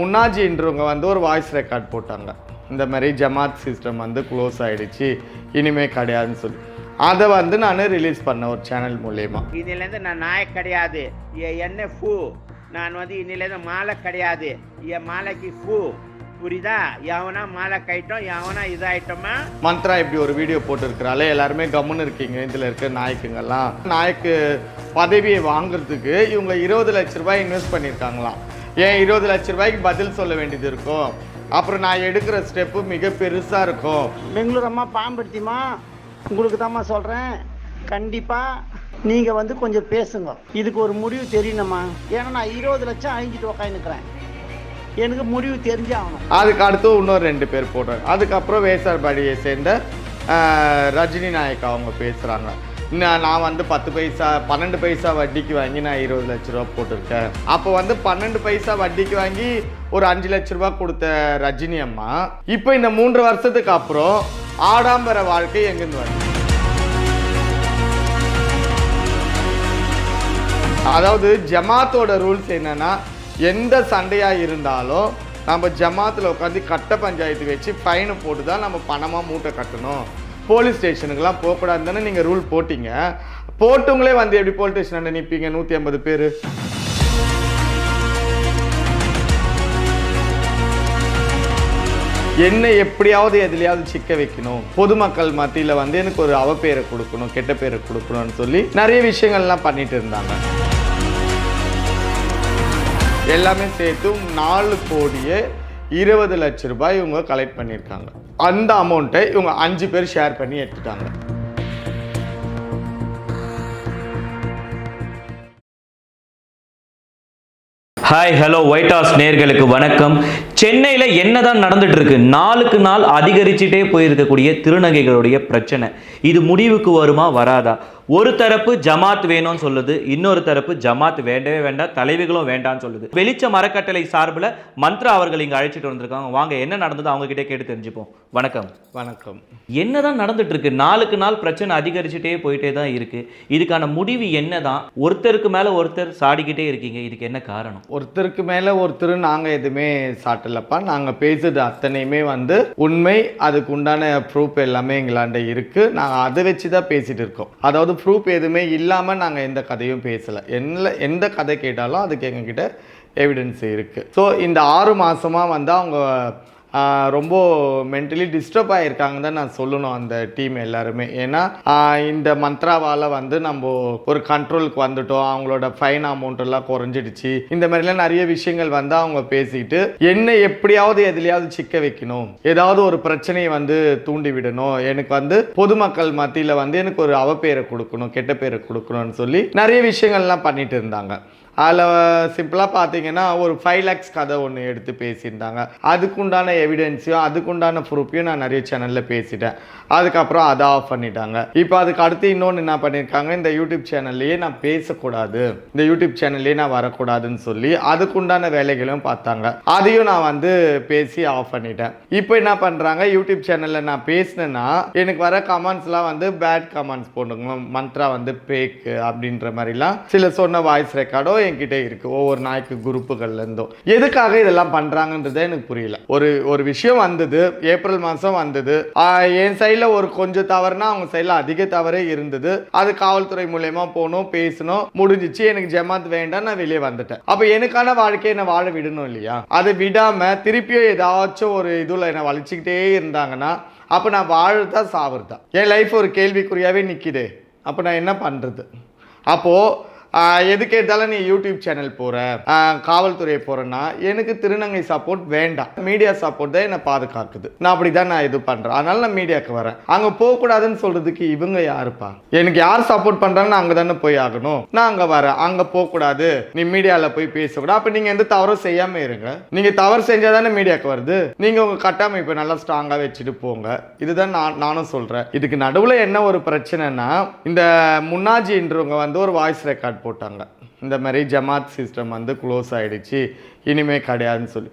முன்னாஜின்றவங்க வந்து ஒரு voice record போட்டாங்க. இந்த மாதிரி ஜமாத் சிஸ்டம் வந்து க்ளோஸ் ஆயிடுச்சு. இனிமே கிடையாதுன்னு சொல்லி. அதை வந்து நான் ரிலீஸ் பண்ணேன் ஒரு சேனல் மூலயமா. இன்னிலேருந்து நான் நாய் கிடையாது. என் என்ன ஃபூ. நான் வந்து இன்னிலேருந்து மாலை கிடையாது. என் மாலைக்கு ஃபூ. புரியுதா? எவனா மாலை கைட்டோம் எவனா இதாயிட்டோமா? மந்த்ரா இப்படி ஒரு வீடியோ போட்டிருக்கிறாலே எல்லாருமே கம்முன்னு இருக்கீங்க. இதில் இருக்க நாய்க்குங்கெல்லாம் நாய்க்கு பதவியை வாங்குறதுக்கு இவங்க இருபது லட்ச ரூபாய் இன்வெஸ்ட் பண்ணியிருக்காங்களாம். ஏன் இருபது லட்ச ரூபாய்க்கு பதில் சொல்ல வேண்டியது இருக்கும்? அப்புறம் நான் எடுக்கிற ஸ்டெப்பு மிக பெருசாக இருக்கும். பெங்களூர் அம்மா பாம்படுத்திமா உங்களுக்கு தாம்மா சொல்கிறேன் கண்டிப்பாக நீங்கள் வந்து கொஞ்சம் பேசுங்க. இதுக்கு ஒரு முடிவு தெரியணுமா ஏன்னா நான் இருபது லட்சம் அழிஞ்சிட்டு உக்காந்துக்கிறேன். எனக்கு முடிவு தெரிஞ்சே ஆகணும். அதுக்கு அடுத்து இன்னொரு ரெண்டு பேர் போடுறாங்க. அதுக்கப்புறம் வேசார்பாடியை சேர்ந்த ரஜினி நாயக் அவங்க பேசுகிறாங்க நான் நான் வந்து பத்து பைசா பன்னெண்டு பைசா வட்டிக்கு வாங்கி நான் இருபது லட்ச ரூபா போட்டிருக்கேன். அப்போ வந்து பன்னெண்டு பைசா வட்டிக்கு வாங்கி ஒரு அஞ்சு லட்ச ரூபா கொடுத்த ரஜினி அம்மா. இப்போ இந்த மூன்று வருஷத்துக்கு அப்புறம் ஆடாம்பர வாழ்க்கை எங்கேருந்து வருது? அதாவது ஜமாத்தோட ரூல்ஸ் என்னன்னா எந்த சண்டையாக இருந்தாலும் நம்ம ஜமாத்தில் உட்காந்து கட்ட பஞ்சாயத்து வச்சு ஃபைனை போட்டு தான் நம்ம பணமாக மூட்டை கட்டணும். போலீஸ் ஸ்டேஷனுக்கெல்லாம் போகக்கூடாதுன்னு தானே நீங்கள் ரூல் போட்டீங்க? போட்டவங்களே வந்து எப்படி போலீஸ் ஸ்டேஷன் நிற்பீங்க நூற்றி ஐம்பது பேர். என்னை எப்படியாவது எதுலையாவது சிக்க வைக்கணும். பொதுமக்கள் மத்தியில் வந்து எனக்கு ஒரு அவப்பேரை கொடுக்கணும் கெட்ட பேரை கொடுக்கணும்னு சொல்லி நிறைய விஷயங்கள்லாம் பண்ணிட்டு இருந்தாங்க. எல்லாமே சேர்த்து நாலு கோடியே இருபது லட்ச ரூபாய் இவங்க கலெக்ட் பண்ணியிருக்காங்க. அந்த அமௌண்ட்டை இவங்க அஞ்சு பேர் ஷேர் பண்ணி எடுத்துட்டாங்க. ஹாய் ஹலோ ஒயிட் ஹவுஸ் நேர்களுக்கு வணக்கம். சென்னையில் என்னதான் நடந்துட்டு இருக்கு? நாளுக்கு நாள் அதிகரிச்சுட்டே போயிருக்கக்கூடிய திருநங்கைகளுடைய பிரச்சனை. இது முடிவுக்கு வருமா? வராதா? ஒரு தரப்பு ஜமாத் வேணும்னு சொல்லுது இன்னொரு தரப்பு ஜமாத் வேண்டவே வேண்டாம் தலைவிகளும் வேண்டாம்னு சொல்லுது. வெளிச்ச மரக்கட்டளை சார்பில் மந்த்ரா அவர்கள் இங்கே அழைச்சிட்டு வந்திருக்காங்க. வாங்க என்ன நடந்தது அவங்க கிட்டே கேட்டு தெரிஞ்சுப்போம். வணக்கம். வணக்கம். என்னதான் நடந்துட்டு இருக்கு நாளுக்கு நாள் பிரச்சனை அதிகரிச்சுட்டே போயிட்டே தான் இருக்கு. இதுக்கான முடிவு என்னதான்? ஒருத்தருக்கு மேல ஒருத்தர் சாடிக்கிட்டே இருக்கீங்க. இதுக்கு என்ன காரணம்? ஒருத்தருக்கு மேலே ஒருத்தர் நாங்கள் எதுவுமே சாட்டலப்பா. நாங்கள் பேசுறது அத்தனையுமே வந்து உண்மை. அதுக்கு உண்டான ப்ரூஃப் எல்லாமே எங்களாண்ட இருக்குது நாங்கள் அதை வச்சு தான் பேசிட்டு இருக்கோம். அதாவது ப்ரூஃப் எதுவுமே இல்லாமல் நாங்கள் எந்த கதையும் பேசலை. என்ன எந்த கதை கேட்டாலும் அதுக்கு எங்ககிட்ட எவிடன்ஸ் இருக்குது ஸோ இந்த ஆறு மாதமாக வந்து அவங்க ரொம்ப மென்டலி டிஸ்டர்ப் ஆகியிருக்காங்க தான் நான் சொல்லணும் அந்த டீம் எல்லாருமே. ஏன்னா இந்த மந்த்ராவால் வந்து நம்ம ஒரு கண்ட்ரோலுக்கு வந்துட்டோம். அவங்களோட ஃபைன் அமௌண்ட் எல்லாம் குறைஞ்சிடுச்சு. இந்த மாதிரிலாம் நிறைய விஷயங்கள் வந்து அவங்க பேசிக்கிட்டு என்ன எப்படியாவது எதுலையாவது சிக்க வைக்கணும். ஏதாவது ஒரு பிரச்சனையை வந்து தூண்டி விடணும். எனக்கு வந்து பொதுமக்கள் மத்தியில் வந்து எனக்கு ஒரு அவப்பேரை கொடுக்கணும் கெட்ட பேரை கொடுக்கணும்னு சொல்லி நிறைய விஷயங்கள்லாம் பண்ணிட்டு இருந்தாங்க. அதில் சிம்பிளாக பார்த்தீங்கன்னா ஒரு ஃபைவ் லேக்ஸ் கதை ஒன்று எடுத்து பேசியிருந்தாங்க. அதுக்குண்டான எவிடென்ஸையும் அதுக்குண்டான ப்ரூஃபையும் நான் நிறைய சேனலில் பேசிட்டேன். அதுக்கப்புறம் அதை ஆஃப் பண்ணிட்டாங்க. இப்போ அதுக்கு அடுத்து இன்னொன்று என்ன பண்ணியிருக்காங்க இந்த யூடியூப் சேனல்லையே நான் பேசக்கூடாது. இந்த யூடியூப் சேனல்லையே நான் வரக்கூடாதுன்னு சொல்லி அதுக்குண்டான வேலைகளையும் பார்த்தாங்க. அதையும் நான் வந்து பேசி ஆஃப் பண்ணிட்டேன். இப்போ என்ன பண்ணுறாங்க யூடியூப் சேனலில் நான் பேசினேன்னா எனக்கு வர கமெண்ட்ஸ்லாம் வந்து பேட் கமெண்ட்ஸ் போடுங்க மந்த்ரா வந்து பேக்கு அப்படின்ற மாதிரிலாம். சில சொன்ன வாய்ஸ் ரெக்கார்டோ என்கிட்ட இருக்கு. ஒவ்வொரு நாய்க்கு குரூப்புகள்ல இருந்தும். எதுக்காக இதெல்லாம் பண்றாங்கன்றதே எனக்கு புரியல. ஒரு ஒரு விஷயம் வந்தது. ஏப்ரல் மாதம் வந்தது. என் சைடில் ஒரு கொஞ்சம் தவறுனா அவங்க சைடில் அதிக தவறே இருந்தது. அது காவல்துறை மூலயமா போகணும் பேசணும் முடிஞ்சிச்சு. எனக்கு ஜமாத் வேண்டாம் நான் வெளியே வந்துட்டேன். அப்போ எனக்கான வாழ்க்கையை என்ன வாழ விடணும் இல்லையா? அதை விடாம திருப்பியும் ஏதாச்சும் ஒரு இதுல என்னை வலிச்சுக்கிட்டே இருந்தாங்கன்னா அப்போ நான் வாழறதா சாவறதா? என் லைஃப் ஒரு கேள்விக்குறியாவே நிக்குதே. அப்போ நான் என்ன பண்றது? அப்போ எது எதுக்கு நீ யூடியூப் சேனல் போற. காவல்துறையை காவல்துறை போறேன்னா எனக்கு திருநங்கை சப்போர்ட் வேண்டாம். மீடியா சப்போர்ட் தான் என்னை பாதுகாக்குது. நான் அப்படி தான் நான் இது பண்றேன். அதனால நான் மீடியாவுக்கு வரேன். அங்க போகக்கூடாதுன்னு சொல்றதுக்கு இவங்க யாருப்பா? எனக்கு யார் சப்போர்ட் பண்ணுறான்னு அங்க தானே போய் ஆகணும். நான் அங்க வரேன். அங்க போகக்கூடாது. நீ மீடியால போய் பேசக்கூடாது. அப்ப நீங்க எந்த தவறும் செய்யாம இருங்க. நீங்க தவறு செஞ்சால் தானே மீடியாவுக்கு வருது. நீங்க உங்க கட்டமைப்பை நல்லா ஸ்ட்ராங்கா வச்சுட்டு போங்க. இதுதான் நான் நானும் சொல்றேன். இதுக்கு நடுவுல என்ன ஒரு பிரச்சனைனா இந்த முன்னாஜின்றவங்க வந்து ஒரு வாய்ஸ் ரெக்கார்ட் போட்டாங்க. இந்த மாதிரி ஜமாத் சிஸ்டம் வந்து க்ளோஸ் ஆகிடுச்சு இனிமேல் கிடையாதுன்னு சொல்லி.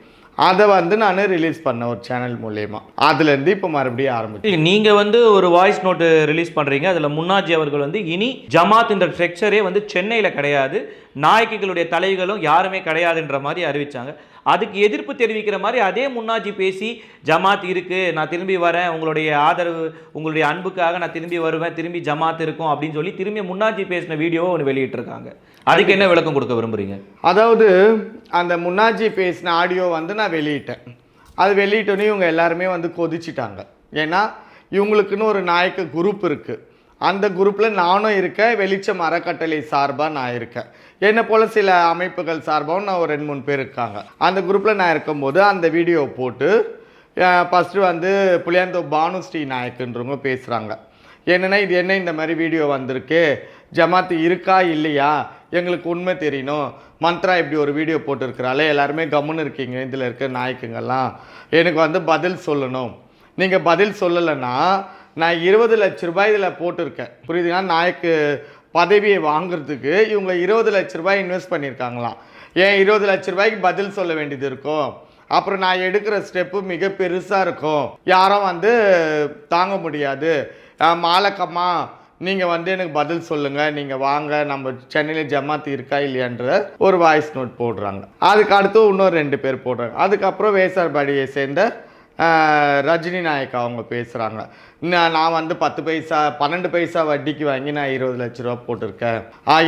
அதை வந்து நான் ரிலீஸ் பண்ணேன் ஒரு சேனல் மூலயமா. அதுலேருந்து இப்போ மறுபடியும் ஆரம்பிச்சு. நீங்கள் வந்து ஒரு வாய்ஸ் நோட்டு ரிலீஸ் பண்ணுறீங்க அதில் முன்னாஜி அவர்கள் வந்து இனி ஜமாத் இந்த ஸ்ட்ரக்சரே வந்து சென்னையில் கிடையாது. நாயக்கிகளுடைய தலைகளும் யாருமே கிடையாதுன்ற மாதிரி அறிவிச்சாங்க. அதுக்கு எதிர்ப்பு தெரிவிக்கிற மாதிரி அதே முன்னாஜி பேசி ஜமாத் இருக்கு நான் திரும்பி வரேன் உங்களுடைய ஆதரவு உங்களுடைய அன்புக்காக நான் திரும்பி வருவேன் திரும்பி ஜமாத் இருக்கும் அப்படின்னு சொல்லி திரும்பி முன்னாஜி பேசின வீடியோவை ஒன்று வெளியிட்டிருக்காங்க. அதுக்கு என்ன விளக்கம் கொடுக்க விரும்புறீங்க? அதாவது அந்த முன்னாஜி பேசின ஆடியோ வந்து நான் வெளியிட்டேன். அது வெளியிட்டோன்னே இவங்க எல்லாருமே வந்து கொதிச்சிட்டாங்க. ஏன்னா இவங்களுக்குன்னு ஒரு நாயக்க குரூப் இருக்குது அந்த குரூப்பில் நானும் இருக்கேன் வெளிச்சம் அறக்கட்டளை சார்பாக நான் இருக்கேன். என்னை போல் சில அமைப்புகள் சார்பாகவும் நான் ஒரு ரெண்டு மூணு பேர் இருக்காங்க அந்த குரூப்பில் நான் இருக்கும்போது அந்த வீடியோ போட்டு ஃபஸ்ட்டு வந்து புளியாந்தோ பானுஸ்ரீ நாயக்குன்றவங்க பேசுகிறாங்க என்னென்னா இது என்ன இந்த மாதிரி வீடியோ வந்திருக்கு? ஜமாத்து இருக்கா இல்லையா? எங்களுக்கு உண்மை தெரியணும். மந்த்ரா இப்படி ஒரு வீடியோ போட்டிருக்கிறாளே. எல்லாருமே கம்முன்னு இருக்கீங்க. இதில் இருக்க நாயக்குங்கெல்லாம் எனக்கு வந்து பதில் சொல்லணும். நீங்கள் பதில் சொல்லலைன்னா நான் இருபது லட்ச ரூபாய் இதில் போட்டிருக்கேன். புரியுதுங்களா? நாயக்கு பதவியை வாங்குறதுக்கு இவங்க இருபது லட்ச ரூபாய் இன்வெஸ்ட் பண்ணியிருக்காங்களாம். ஏன் இருபது லட்ச ரூபாய்க்கு பதில் சொல்ல வேண்டியது இருக்கும்? அப்புறம் நான் எடுக்கிற ஸ்டெப்பு மிக பெருசாக இருக்கும். யாரும் வந்து தாங்க முடியாது. மாலக்கம்மா நீங்கள் வந்து எனக்கு பதில் சொல்லுங்கள் நீங்கள் வாங்க. நம்ம சென்னையில் ஜமாத்து இருக்கா இல்லையான்ற ஒரு வாய்ஸ் நோட் போடுறாங்க. அதுக்கு அடுத்து இன்னொரு ரெண்டு பேர் போடுறாங்க. அதுக்கப்புறம் வேசார்பாடியை சேர்ந்த ரஜினி நாயக் அவங்க பேசுகிறாங்க நான் நான் வந்து பத்து பைசா பன்னெண்டு பைசா வட்டிக்கு வாங்கி நான் இருபது லட்ச ரூபா போட்டிருக்கேன்.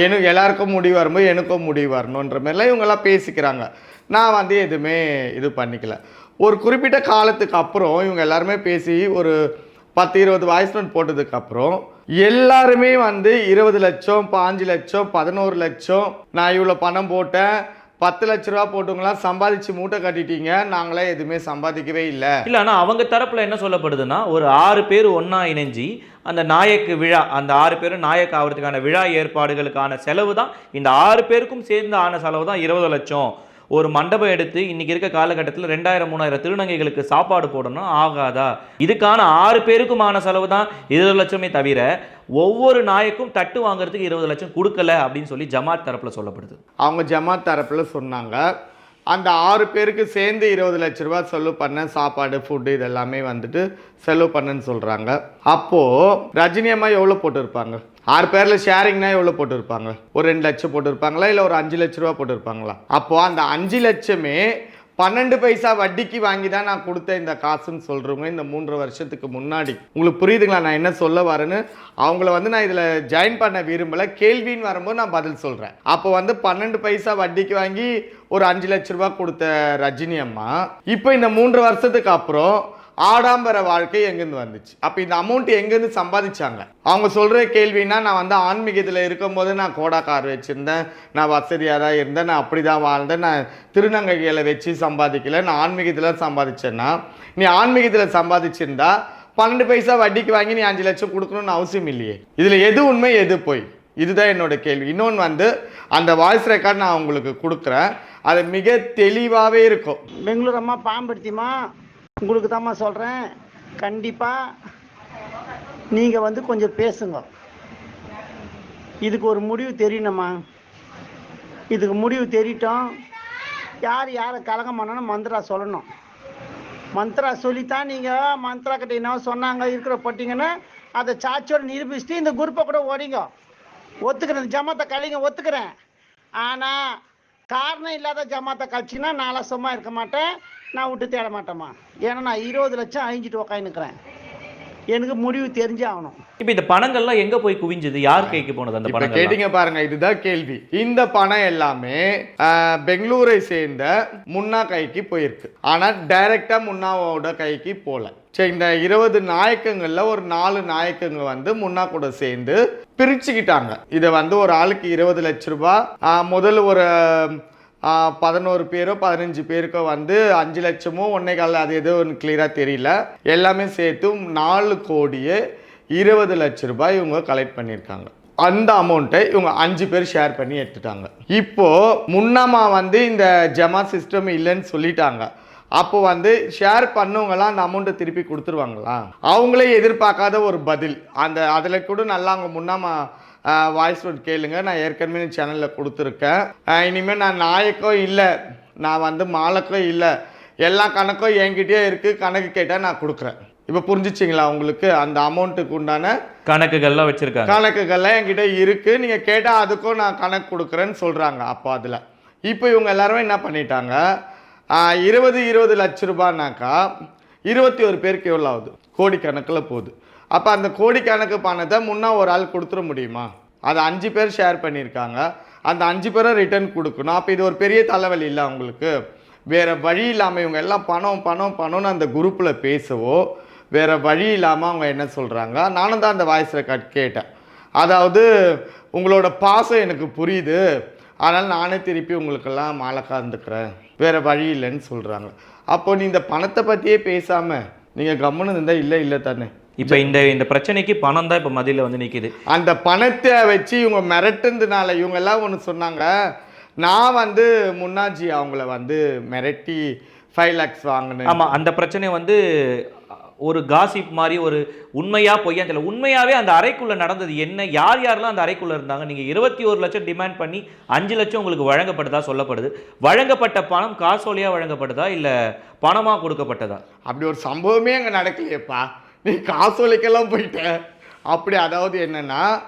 எனக்கு எல்லாருக்கும் முடிவு வரும்போது எனக்கும் முடிவு வரணுன்ற மாதிரிலாம் இவங்கெல்லாம் பேசிக்கிறாங்க. நான் வந்து எதுவுமே இது பண்ணிக்கல. ஒரு குறிப்பிட்ட காலத்துக்கு அப்புறம் இவங்க எல்லாருமே பேசி ஒரு பத்து இருபது வாய்ஸ் நோட் போட்டதுக்கப்புறம் எல்லாருமே வந்து இருபது லட்சம் பாஞ்சு லட்சம் பதினோரு லட்சம் நான் இவ்வளோ பணம் போட்டேன் பத்து லட்ச ரூபா போட்டவங்களாம் சம்பாதிச்சு மூட்டை கட்டிட்டீங்க. நாங்களே எதுவுமே சம்பாதிக்கவே இல்லை. இல்லை ஆனால் அவங்க தரப்பில் என்ன சொல்லப்படுதுன்னா ஒரு ஆறு பேர் ஒன்றா இணைஞ்சி அந்த நாயக்கு விழா அந்த ஆறு பேரும் நாயக் ஆகிறதுக்கான விழா ஏற்பாடுகளுக்கான செலவு தான் இந்த ஆறு பேருக்கும் சேர்ந்து ஆன செலவு தான் இருபது லட்சம். ஒரு மண்டபம் எடுத்து இன்னைக்கு இருக்க காலகட்டத்தில் ரெண்டாயிரம் மூணாயிரம் திருநங்கைகளுக்கு சாப்பாடு போடணும் ஆகாதா? இதுக்கான ஆறு பேருக்குமான செலவு தான் இருபது லட்சமே தவிர ஒவ்வொரு நாயக்கும் தட்டு வாங்குறதுக்கு இருபது லட்சம் கொடுக்கல அப்படின்னு சொல்லி ஜமாத் தரப்பில் சொல்லப்படுது. அவங்க ஜமாத் தரப்பில் சொன்னாங்க அந்த ஆறு பேருக்கு சேர்ந்து இருபது லட்ச ரூபா செலவு பண்ண சாப்பாடு ஃபுட்டு இதெல்லாமே வந்துட்டு செலவு பண்ணேன்னு சொல்கிறாங்க அப்போது ரஜினி அம்மா எவ்வளோ போட்டிருப்பாங்க? ஆறு பேரில் ஷேரிங்னா எவ்வளோ போட்டிருப்பாங்க? ஒரு ரெண்டு லட்சம் போட்டிருப்பாங்களா? இல்லை ஒரு அஞ்சு லட்ச ரூபா போட்டிருப்பாங்களா? அப்போது அந்த அஞ்சு லட்சமே பன்னெண்டு பைசா வட்டிக்கு வாங்கி தான் நான் கொடுத்த இந்த காசுன்னு சொல்கிறவங்க இந்த மூன்று வருஷத்துக்கு முன்னாடி. உங்களுக்கு புரியுதுங்களா? நான் என்ன சொல்ல வரேன்னு? அவங்கள வந்து நான் இதில் ஜாயின் பண்ண விரும்பலை. கேள்வின்னு வரும்போது நான் பதில் சொல்கிறேன் அப்போ வந்து பன்னெண்டு பைசா வட்டிக்கு வாங்கி ஒரு அஞ்சு லட்ச ரூபா கொடுத்த ரஜினி அம்மா. இப்போ இந்த மூன்று வருஷத்துக்கு அப்புறம் ஆடாம்பர வாழ்க்கை எங்கேருந்து வந்துச்சு? அப்போ இந்த அமௌண்ட் எங்கேருந்து சம்பாதிச்சாங்க? அவங்க சொல்கிற கேள்வினா நான் வந்து ஆன்மீகத்தில் இருக்கும்போது நான் கோடா கார் வச்சுருந்தேன். நான் வசதியாக தான் இருந்தேன். நான் அப்படி தான் வாழ்ந்தேன். நான் திருநங்கைகளை வச்சு சம்பாதிக்கல. நான் ஆன்மீகத்தில் சம்பாதிச்சேன்னா நீ ஆன்மீகத்தில் சம்பாதிச்சிருந்தா பன்னெண்டு பைசா வட்டிக்கு வாங்கி நீ அஞ்சு லட்சம் கொடுக்கணும்னு அவசியம் இல்லையே. இதில் எது உண்மை எது போய்? இதுதான் என்னோட கேள்வி. இன்னொன்று வந்து அந்த வாய்ஸ் ரெக்கார்ட் நான் உங்களுக்கு கொடுக்குறேன். அது மிக தெளிவாகவே இருக்கும். பெங்களூர் அம்மா பாம்படுத்திமா உங்களுக்கு தாம்மா சொல்கிறேன் கண்டிப்பாக நீங்கள் வந்து கொஞ்சம் பேசுங்க. இதுக்கு ஒரு முடிவு தெரியணுமா இதுக்கு முடிவு தெரியட்டும். யார் யாரை கலகம் பண்ணணும் மந்த்ரா சொல்லணும். மந்த்ரா சொல்லித்தான் நீங்கள் மந்த்ரா கிட்ட என்ன சொன்னாங்க இருக்கிற போட்டிங்கன்னா அதை சாட்சியோட நிரூபிச்சுட்டு இந்த குரூப்பை கூட ஓடிங்க. ஒத்துக்கிறேன் ஜமத்தை கழிங்க ஒத்துக்கிறேன். ஆனால் காரணம் இல்லாத ஜமாத்தை கழிச்சிங்கன்னா நான்லாம் சும்மா இருக்க மாட்டேன். நான் விட்டு தேட மாட்டேம்மா. ஏன்னா நான் இருபது லட்சம் அழிஞ்சிட்டு உக்காந்துக்கிறேன் எனக்கு முடிவு தெரிஞ்சே ஆகணும். இப்போ இந்த பணங்கள்லாம் எங்க போய் குவிஞ்சது? யார் கைக்கு போனது அந்த பணங்கள் கேட்டீங்க பாருங்க இதுதான் கேள்வி. இந்த பணம் எல்லாமே பெங்களூரை சேர்ந்த முன்னா கைக்கு போயிருக்கு. ஆனா டைரக்டா முன்னாவோட கைக்கு போல. சரி இந்த இருபது நாயக்கங்களில் ஒரு நாலு நாயக்கங்க வந்து முன்னா கூட சேர்ந்து பிரிச்சுக்கிட்டாங்க. இதை வந்து ஒரு ஆளுக்கு இருபது லட்ச ரூபா முதல் முதல்ல ஒரு பதினோரு பேரோ பதினஞ்சு பேருக்கோ வந்து அஞ்சு லட்சமோ ஒன்றே கால் அது எதுவும் கிளியராக தெரியல. எல்லாமே சேர்த்து நாலு கோடியே இருபது லட்ச ரூபாய் இவங்க கலெக்ட் பண்ணியிருக்காங்க. அந்த அமௌண்ட்டை இவங்க அஞ்சு பேர் ஷேர் பண்ணி எடுத்துட்டாங்க. இப்போது முன்னம்மா வந்து இந்த ஜமா சிஸ்டம் இல்லைன்னு சொல்லிட்டாங்க. அப்போ வந்து ஷேர் பண்ணவங்கலாம் அந்த அமௌண்ட்டை திருப்பி கொடுத்துருவாங்களா? அவங்களே எதிர்பார்க்காத ஒரு பதில். அந்த அதில் கூட நல்லா அவங்க முன்னாமா வாய்ஸ் நோட் கேளுங்க. நான் ஏற்கனவே சேனலில் கொடுத்துருக்கேன். இனிமேல் நான் நாயக்கம் இல்லை நான் வந்து மாலக்கம் இல்லை எல்லா கணக்கும் என்கிட்டயே இருக்குது கணக்கு கேட்டால் நான் கொடுக்குறேன். இப்போ புரிஞ்சிச்சிங்களா உங்களுக்கு? அந்த அமௌண்ட்டுக்கு உண்டான கணக்குகள்லாம் வச்சிருக்காங்க. கணக்குகள்லாம் என்கிட்ட இருக்குது நீங்கள் கேட்டால் அதுக்கும் நான் கணக்கு கொடுக்குறேன்னு சொல்கிறாங்க அப்போ அதில். இப்போ இவங்க எல்லாருமே என்ன பண்ணிட்டாங்க? இருபது இருபது லட்ச ரூபாய்னாக்கா இருபத்தி ஒரு பேருக்கு எவ்வளோ ஆகுது? கோடிக்கணக்கில் போகுது. அப்போ அந்த கோடிக்கணக்கு பணத்தை முன்னா ஒரு ஆள் கொடுத்துட முடியுமா? அது அஞ்சு பேர் ஷேர் பண்ணியிருக்காங்க. அந்த அஞ்சு பேரும் ரிட்டர்ன் கொடுக்கணும். அப்போ இது ஒரு பெரிய தலைவலி இல்லை அவங்களுக்கு வேறு வழி இல்லாமல் இவங்க எல்லாம் பணம் பணம் பணம்னு அந்த குரூப்பில் பேசவோ வேறு வழி இல்லாமல் அவங்க என்ன சொல்கிறாங்க நானும் தான் அந்த வாய்ஸ் ரெக்கார்ட் கேட்டேன். அதாவது உங்களோட பாசம் எனக்கு புரியுது. அதனால் நானே திருப்பி உங்களுக்கெல்லாம் மாலை காந்துக்கிறேன் வேறு வழி இல்லைன்னு சொல்கிறாங்க அப்போ நீ இந்த பணத்தை பற்றியே பேசாமல் நீங்கள் கம்முன்னு இருந்தால் இல்லை இல்லை தானே? இப்போ இந்த இந்த பிரச்சனைக்கு பணம் தான் இப்போ மதியில வந்து நிக்குது. அந்த பணத்தை வச்சு இவங்க மிரட்டுனதுனால இவங்க எல்லாம் ஒன்று சொன்னாங்க. நான் வந்து முன்னாஜி அவங்கள வந்து மிரட்டி ஃபைவ் லேக்ஸ் வாங்கினேன். ஆமா அந்த பிரச்சனை வந்து ஒரு காசிப் மாதிரி ஒரு உண்மையாக பொய்யா தெரியல. உண்மையாகவே அந்த அறைக்குள்ளே நடந்தது என்ன? யார் யாரெல்லாம் அந்த அறைக்குள்ளே இருந்தாங்க? நீங்கள் இருபத்தி ஒரு லட்சம் டிமாண்ட் பண்ணி அஞ்சு லட்சம் உங்களுக்கு வழங்கப்பட்டதா சொல்லப்படுது? வழங்கப்பட்ட பணம் காசோலியாக வழங்கப்பட்டதா? இல்லை பணமாக கொடுக்கப்பட்டதா? அப்படி ஒரு சம்பவமே அங்கே நடக்கலையேப்பா. நீ காசோலைக்கெல்லாம் போயிட்ட. அப்படி அதாவது என்னென்னா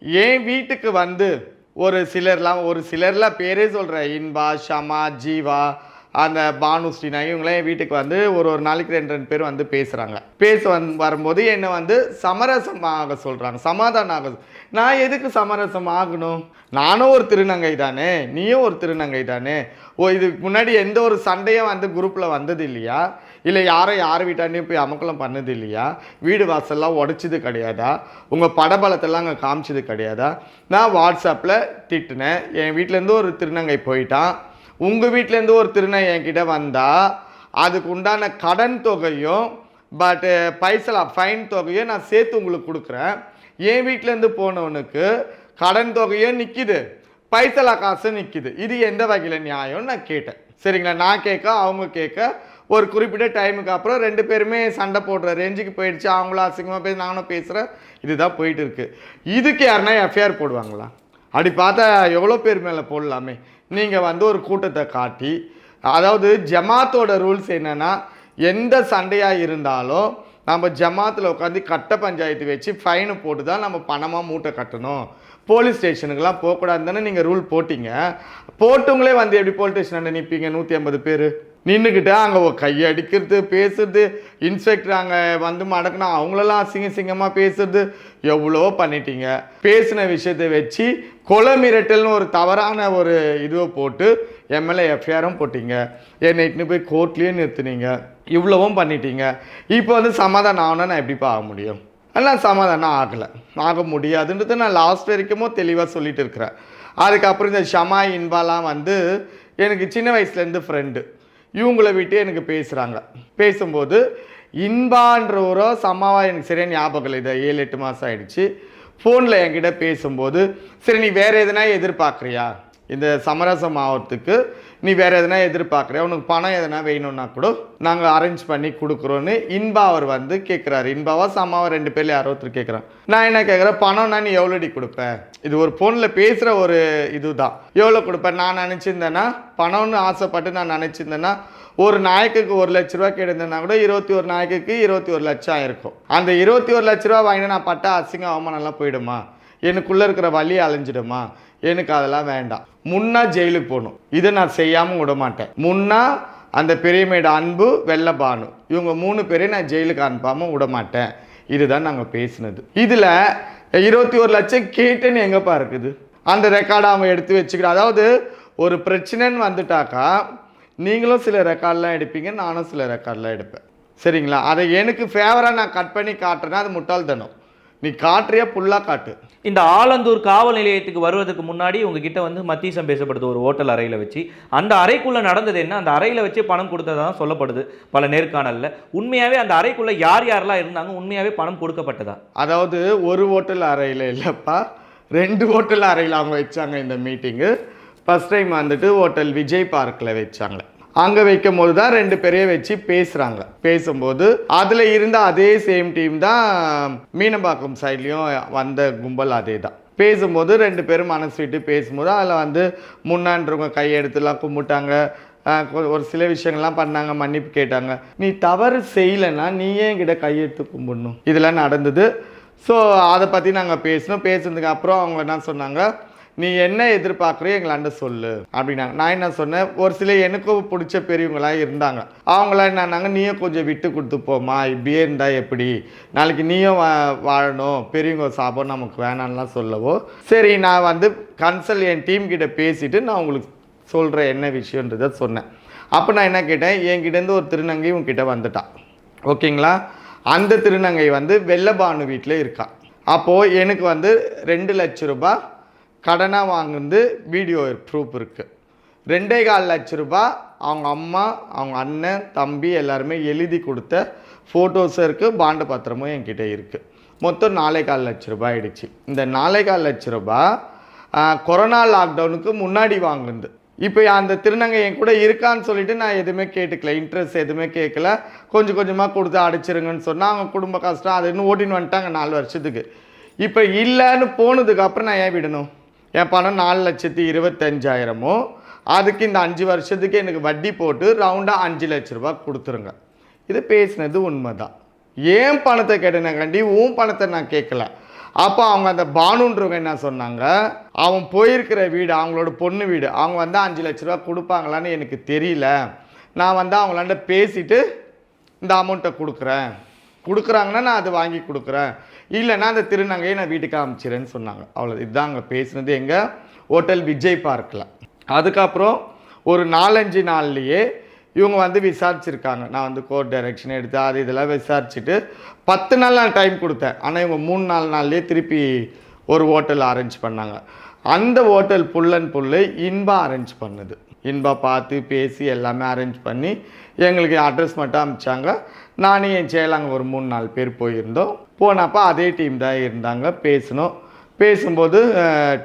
என் வீட்டுக்கு வந்து ஒரு சிலர்லாம் ஒரு சிலர்லாம் பேரே சொல்கிறேன் இன்பா ஷமா ஜீவா அந்த பானுஸ்ரீனா இவங்களாம் என் வீட்டுக்கு வந்து ஒரு ஒரு நாளைக்கு ரெண்டு ரெண்டு பேர் வந்து பேசுகிறாங்க பேச வந் வரும்போது என்னை வந்து சமரசமாக சொல்கிறாங்க சமாதானம் ஆக நான் எதுக்கு சமரசம் ஆகணும்? நானும் ஒரு திருநங்கை தானே? நீயும் ஒரு திருநங்கை தானே? ஓ இதுக்கு முன்னாடி எந்த ஒரு சண்டையும் வந்து குரூப்பில் வந்தது இல்லையா? இல்லை யாரும் யார் வீட்டாண்டையும் போய் அமக்கலம் பண்ணது இல்லையா? வீடு வாசல்லாம் உடைச்சது கிடையாதா? உங்கள் படபலத்தெல்லாம் அங்கே காமிச்சது கிடையாதா? நான் வாட்ஸ்அப்பில் திட்டினேன். என் வீட்டிலேருந்து ஒரு திருநங்கை போயிட்டான். உங்கள் வீட்டிலேருந்து ஒரு திருநங்கை என்கிட்ட வந்தால் அதுக்கு உண்டான கடன் தொகையும் பட்டு பைசலா ஃபைன் தொகையும் நான் சேர்த்து உங்களுக்கு கொடுக்குறேன். என் வீட்டிலேருந்து போனவனுக்கு கடன் தொகையும் நிற்கிது பைசலா காசும் நிற்கிது இது எந்த வகையில் நியாயம்னு நான் கேட்டேன். சரிங்களா? நான் கேட்க அவங்க கேட்க ஒரு குறிப்பிட்ட டைமுக்கு அப்புறம் ரெண்டு பேருமே சண்டை போடுற ரேஞ்சுக்கு போயிடுச்சு. அவங்களும் அசிங்கமாக பேசி நானும் பேசுகிறேன் இதுதான் போயிட்டு இருக்குது இதுக்கு யாருன்னா எஃப்ஐஆர் போடுவாங்களா? அப்படி பார்த்தா எவ்வளோ பேர் மேலே போடலாமே? நீங்கள் வந்து ஒரு கூட்டத்தை காட்டி அதாவது ஜமாத்தோட ரூல்ஸ் என்னென்னா எந்த சண்டையாக இருந்தாலும் நம்ம ஜமாத்தில் உட்காந்து கட்ட பஞ்சாயத்து வச்சு ஃபைனு போட்டு தான் நம்ம பணமாக மூட்டை கட்டணும். போலீஸ் ஸ்டேஷனுக்கெலாம் போகக்கூடாதுன்னு நீங்கள் ரூல் போட்டிங்க. போட்டவங்களே வந்து எப்படி போலீஸ் ஸ்டேஷனில் நிற்பீங்க நூற்றி ஐம்பது பேர். நின்றுக்கிட்டு அங்கே கையடிக்கிறது பேசுறது இன்ஸ்பெக்டர் அங்கே வந்து மடக்குனா அவங்களெல்லாம் அசிங்க சிங்கமாக பேசுறது. எவ்வளோ பண்ணிட்டீங்க? பேசின விஷயத்தை வச்சு கொலை மிரட்டல்னு ஒரு தவறான ஒரு இதுவை போட்டு எம்எல்ஏ எஃப்ஐஆரும் போட்டீங்க. என்னை இட்டுன்னு போய் கோர்ட்லேயும் நிறுத்துனீங்க. இவ்வளவும் பண்ணிட்டீங்க. இப்போ வந்து சமாதானம் ஆகணும்னா நான் எப்படிப்பா ஆக முடியும்? எல்லாம் சமாதானம் ஆகலை. ஆக முடியாதுன்றது நான் லாஸ்ட் வரைக்குமோ தெளிவாக சொல்லிட்டு இருக்கிறேன். அதுக்கப்புறம் இந்த ஷமா இன்பாலாம் வந்து எனக்கு சின்ன வயசுலேருந்து ஃப்ரெண்டு இவங்கள விட்டு எனக்கு பேசுகிறாங்க பேசும்போது இன்பான்ற ஒரு சமாவா எனக்கு சரியாக ஞாபகம் இல்லை. இதை ஏழு எட்டு மாதம் ஆயிடுச்சு. ஃபோனில் என்கிட்ட பேசும்போது சரி நீ வேறு எதுனா எதிர்பார்க்குறியா? இந்த சமரசம் ஆகிறதுக்கு நீ வேறு எதனா எதிர்பார்க்குற உனக்கு பணம் எதனா வேணும்னா கூட. நாங்கள் அரேஞ்ச் பண்ணி கொடுக்குறோன்னு இன்பா அவர் வந்து கேட்குறாரு இன்பாவா சமாவா ரெண்டு பேர்ல யாரோ ஒருத்தர் கேட்குறான் நான் என்ன கேட்குறேன் பணம்னா நீ எவ்வளோடி கொடுப்ப? இது ஒரு ஃபோனில் பேசுகிற ஒரு இதுதான். எவ்வளோ கொடுப்பேன் நான் நினச்சிருந்தேன்னா பணம்னு ஆசைப்பட்டு நான் நினச்சிருந்தேன்னா ஒரு நாயக்குக்கு ஒரு லட்ச ரூபா கேட்டிருந்தேன்னா கூட இருபத்தி ஒரு நாயக்குக்கு இருபத்தி ஒரு லட்சம் ஆயிருக்கும். அந்த இருபத்தி ஒரு லட்ச ரூபா வாங்கினா நான் பட்ட அசிங்கம் அவமானம்லாம் போயிடுமா? எனக்குள்ளே இருக்கிற வழி அலைஞ்சிடுமா எனக்கு அதெல்லாம் வேண்டாம். முன்னா ஜெயிலுக்கு போகணும். இதை நான் செய்யாமல் விட மாட்டேன். முன்னா அந்த பெரியமேடு அன்பு வெள்ளபானு இவங்க மூணு பேரையும் நான் ஜெயிலுக்கு அனுப்பாமல் விட மாட்டேன். இதுதான் நாங்கள் பேசினது. இதில் இருபத்தி ஒரு லட்சம் கேட்டுன்னு எங்கேப்பா இருக்குது? அந்த ரெக்கார்டை அவங்க எடுத்து வச்சுக்கிறோம் அதாவது ஒரு பிரச்சனைன்னு வந்துட்டாக்கா நீங்களும் சில ரெக்கார்ட்லாம் எடுப்பீங்க நானும் சில ரெக்கார்ட்லாம் எடுப்பேன். சரிங்களா? அதை எனக்கு ஃபேவராக நான் கட் பண்ணி காட்டுறேன்னா அது முட்டாள்தனம். நீ காட்டுறியா புல்லாக காட்டு. இந்த ஆலந்தூர் காவல் நிலையத்துக்கு வருவதற்கு முன்னாடி உங்ககிட்ட வந்து மத்தீசம் பேசப்படுது ஒரு ஹோட்டல் அறையில வச்சு. அந்த அறைக்குள்ள நடந்தது என்ன? அந்த அறையில வச்சு பணம் கொடுத்ததா சொல்லப்படுது பல நேர்காணல்ல. உண்மையாவே அந்த அறைக்குள்ள யார் யாரெல்லாம் இருந்தாங்க? உண்மையாவே பணம் கொடுக்கப்பட்டதா? அதாவது ஒரு ஹோட்டல் அறையில் இல்லைப்பா ரெண்டு ஹோட்டல் அறையில் அவங்க வச்சாங்க இந்த மீட்டிங்கு ஃபஸ்ட் டைம் வந்துட்டு ஹோட்டல் விஜய் பார்க்கில் வச்சாங்க. அங்கே வைக்கும் போது தான் ரெண்டு பேரையும் வச்சு பேசுகிறாங்க பேசும்போது அதில் இருந்த அதே சேம் டீம் தான் மீனம்பாக்கம் சைட்லேயும் வந்த கும்பல் அதே தான் பேசும்போது ரெண்டு பேரும் மனசு விட்டு பேசும்போது அதில் வந்து முன்னான்றவங்க கையெடுத்துலாம் கும்பிட்டாங்க. ஒரு சில விஷயங்கள்லாம் பண்ணாங்க மன்னிப்பு கேட்டாங்க. நீ தவறு செய்யலைன்னா நீ ஏன் கிட்ட கையெடுத்து கும்பிடணும்? இதெல்லாம் நடந்தது. ஸோ அதை பற்றி நாங்கள் பேசினோம். பேசுனதுக்கு அப்புறம் அவங்க என்ன சொன்னாங்க? நீ என்ன எதிர்பார்க்குறியோ எங்களாண்ட சொல்லு அப்படின்னாங்க. நான் என்ன சொன்னேன் ஒரு சில எனக்கும் பிடிச்ச பெரியவங்களாம் இருந்தாங்க. அவங்களாம் என்னன்னாங்க நீயும் கொஞ்சம் விட்டு கொடுத்து போமா இப்படியே இருந்தால் எப்படி? நாளைக்கு நீயும் வா வாழணும் பெரியவங்க சாபம் நமக்கு வேணாம்லாம் சொல்லவோ? சரி நான் வந்து கன்சல் என் டீம் கிட்ட பேசிட்டு நான் உங்களுக்கு சொல்கிறேன் என்ன விஷயன்றதை சொன்னேன். அப்போ நான் என்ன கேட்டேன் என்கிட்டேருந்து ஒரு திருநங்கை உங்ககிட்ட வந்துட்டான் ஓகேங்களா? அந்த திருநங்கை வந்து வெள்ளபானு வீட்டில் இருக்கான் அப்போது எனக்கு வந்து ரெண்டு லட்ச ரூபாய் கடனாக வாங்குனது வீடியோ ப்ரூஃப் இருக்குது ரெண்டே கால் லட்ச ரூபா அவங்க அம்மா அவங்க அண்ணன் தம்பி எல்லாருமே எழுதி கொடுத்த ஃபோட்டோஸும் இருக்குது பாண்டு பத்திரமும் என்கிட்ட இருக்குது மொத்தம் நாலே கால் லட்ச ரூபா ஆயிடுச்சு. இந்த நாலே கால் லட்ச ரூபா கொரோனா லாக்டவுனுக்கு முன்னாடி வாங்குனது. இப்போ அந்த திருநங்கை என் கூட இருக்கான்னு சொல்லிட்டு நான் எதுவுமே கேட்டுக்கல. இன்ட்ரெஸ்ட் எதுவுமே கேட்கல. கொஞ்சம் கொஞ்சமாக கொடுத்து அடிச்சிருங்கன்னு சொன்னால் அவங்க குடும்ப கஷ்டம் அது இன்னும் ஓட்டின்னு வந்துட்டாங்க நாலு வருஷத்துக்கு. இப்போ இல்லைன்னு போனதுக்கப்புறம் நான் ஏன் விடணும்? என் பணம் நாலு லட்சத்தி இருபத்தஞ்சாயிரமோ அதுக்கு இந்த அஞ்சு வருஷத்துக்கு எனக்கு வட்டி போட்டு ரவுண்டாக அஞ்சு லட்ச ரூபா கொடுத்துருங்க. இது பேசினது உண்மைதான். ஏன் பணத்தை கேட்டேனாக்காண்டி உன் பணத்தை நான் கேட்கல. அப்போ அவங்க அந்த பானுன்றவங்க என்ன சொன்னாங்க? அவன் போயிருக்கிற வீடு அவங்களோட பொண்ணு வீடு அவங்க வந்து அஞ்சு லட்ச ரூபா கொடுப்பாங்களான்னு எனக்கு தெரியல. நான் வந்து அவங்களாண்ட பேசிட்டு இந்த அமௌண்ட்டை கொடுக்குறேன். கொடுக்குறாங்கன்னா நான் அது வாங்கி கொடுக்குறேன். இல்லைன்னா அந்த திருநங்கையை நான் வீட்டுக்கு அனுப்பிச்சிடுறேன்னு சொன்னாங்க. அவ்வளோ இதுதான் அங்கே பேசினது. எங்கள் ஹோட்டல் விஜய் பார்க்கில் அதுக்கப்புறம் ஒரு நாலஞ்சு நாள்லையே இவங்க வந்து விசாரிச்சிருக்காங்க. நான் வந்து கோர்ட் டைரக்ஷன் எடுத்து அது இதெல்லாம் விசாரிச்சுட்டு பத்து நாள் நான் டைம் கொடுத்தேன். ஆனால் இவங்க மூணு நாலு நாள்லேயே திருப்பி ஒரு ஹோட்டல் அரேஞ்ச் பண்ணாங்க. அந்த ஹோட்டல் புல் அண்ட் புல்லு இன்பா அரேஞ்ச் பண்ணுது. இன்பா பார்த்து பேசி எல்லாமே அரேஞ்ச் பண்ணி எங்களுக்கு அட்ரஸ் மட்டும் அனுப்பிச்சாங்க நானும் என் சேலாங்க ஒரு மூணு நாலு பேர் போயிருந்தோம். போனப்போ அதே டீம் தான் இருந்தாங்க பேசினோம். பேசும்போது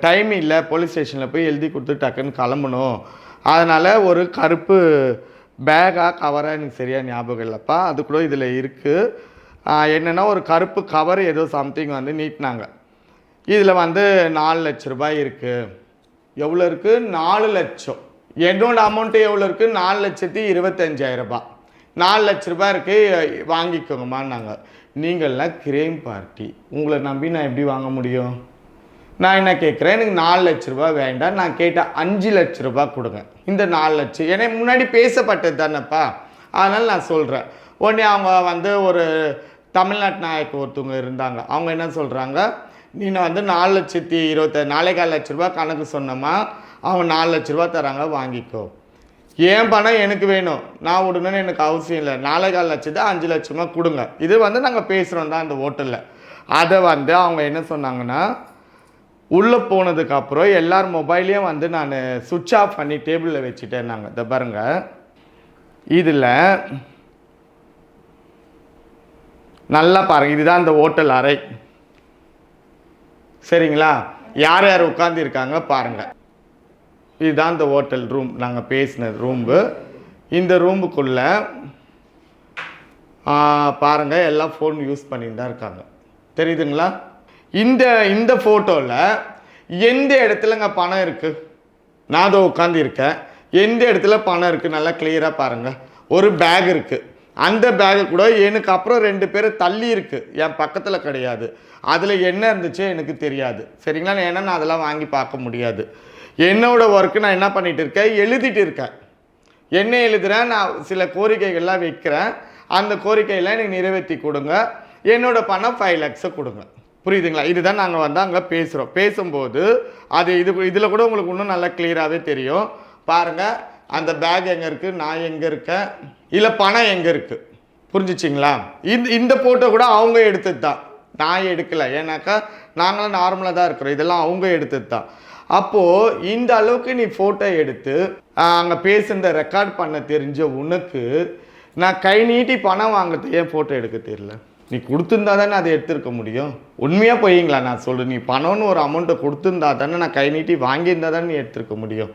டைம் இல்லை போலீஸ் ஸ்டேஷனில் போய் எழுதி கொடுத்து டக்குன்னு கிளம்பணும் அதனால் ஒரு கருப்பு பேக்காக கவராக எனக்கு சரியாக ஞாபகம் இல்லைப்பா. அது கூட இதில் இருக்குது என்னென்னா ஒரு கருப்பு கவர் ஏதோ சம்திங் வந்து நீட்டினாங்க. இதில் வந்து நாலு லட்ச ரூபாய் இருக்குது எவ்வளோ இருக்குது நாலு லட்சம். என்னோட அமௌண்ட்டு எவ்வளோ இருக்குது நாலு லட்சத்தி இருபத்தஞ்சாயிரரூபா ரூபாய். நாலு லட்ச ரூபாய் இருக்குது வாங்கிக்கோங்கம்மான்னாங்க. நீங்கள்லாம் கிரேம் பார்ட்டி உங்களை நம்பி நான் எப்படி வாங்க முடியும்? நான் என்ன கேட்குறேன் எனக்கு நாலு லட்ச ரூபா வேண்டாம். நான் கேட்ட அஞ்சு லட்ச ரூபா கொடுங்க. இந்த நாலு லட்சம் ஏன்னா முன்னாடி பேசப்பட்டது தானேப்பா. அதனால் நான் சொல்கிறேன் உடனே அவங்க வந்து ஒரு தமிழ்நாட்டு நாயக்கு ஒருத்தவங்க இருந்தாங்க. அவங்க என்ன சொல்கிறாங்க நீ நான் வந்து நாலு லட்சத்தி இருபத்த நாலேகால் லட்ச ரூபா கணக்கு சொன்னோமா அவங்க நாலு லட்ச ரூபா தராங்க வாங்கிக்கோ. ஏன் பணம் எனக்கு வேணும்? நான் விடணும்னு எனக்கு அவசியம் இல்லை. நாலே கால் லட்சத்தை அஞ்சு லட்சமாக கொடுங்க. இது வந்து நாங்கள் பேசுகிறோம் தான் அந்த ஹோட்டலில். அதை வந்து அவங்க என்ன சொன்னாங்கன்னா உள்ளே போனதுக்கப்புறம் எல்லார் மொபைலையும் வந்து நான் சுவிட்ச் ஆஃப் பண்ணி டேபிளில் வச்சுட்டேன் நாங்கள் இதை பாருங்க. இதில் நல்லா பாருங்க. இதுதான் இந்த ஹோட்டல் அறை. சரிங்களா? யார் யார் உட்காந்துருக்காங்க பாருங்கள் இதுதான் இந்த ஹோட்டல் ரூம் நாங்கள் பேசின ரூம்பு இந்த ரூமுக்குள்ள பாருங்கள் எல்லாம் ஃபோன் யூஸ் பண்ணிட்டு தான் இருக்காங்க. தெரியுதுங்களா? இந்த இந்த ஃபோட்டோவில் எந்த இடத்துலங்க பணம் இருக்குது நான் அதை உட்காந்து இருக்கேன். எந்த இடத்துல பணம் இருக்குது நல்லா கிளியராக பாருங்கள் ஒரு பேக் இருக்குது அந்த பேகு கூட எனக்கு அப்புறம் ரெண்டு பேர் தள்ளி இருக்குது என் பக்கத்தில் கிடையாது. அதில் என்ன இருந்துச்சோ எனக்கு தெரியாது. சரிங்களா? ஏன்னா நான் அதெல்லாம் வாங்கி பார்க்க முடியாது. என்னோடய ஒர்க்கு நான் என்ன பண்ணிகிட்டு இருக்கேன்? எழுதிட்டு இருக்கேன். என்ன எழுதுகிறேன் நான் சில கோரிக்கைகள்லாம் வைக்கிறேன். அந்த கோரிக்கையெல்லாம் எனக்கு நிறைவேற்றி கொடுங்க. என்னோட பணம் ஃபைவ் லேக்ஸை கொடுங்க. புரியுதுங்களா? இதுதான் நாங்கள் வந்து அங்கே பேசுகிறோம் பேசும்போது அது இது இதில் கூட உங்களுக்கு இன்னும் நல்லா கிளியராகவே தெரியும். பாருங்கள் அந்த பேக் எங்கே இருக்குது நான் எங்கே இருக்கேன்? இல்லை பணம் எங்கே இருக்குது புரிஞ்சிச்சிங்களா? இந்த இந்த ஃபோட்டோ கூட அவங்க எடுத்தது தான் நான் எடுக்கலை. ஏன்னாக்கா நாங்களாம் நார்மலாக தான் இருக்கிறோம். இதெல்லாம் அவங்க எடுத்தது தான் அப்போது இந்த அளவுக்கு நீ ஃபோட்டோ எடுத்து அங்கே பேசுனத ரெக்கார்ட் பண்ண தெரிஞ்ச உனக்கு நான் கை நீட்டி பணம் வாங்கிறது ஏன் ஃபோட்டோ எடுக்க தெரியல? நீ கொடுத்துருந்தா தானே அதை எடுத்திருக்க முடியும்? உண்மையாக போயிங்களா நான் சொல்கிறேன் நீ பணம்னு ஒரு அமௌண்ட்டை கொடுத்துருந்தா தானே நான் கை நீட்டி வாங்கியிருந்தா தானே நீ எடுத்திருக்க முடியும்?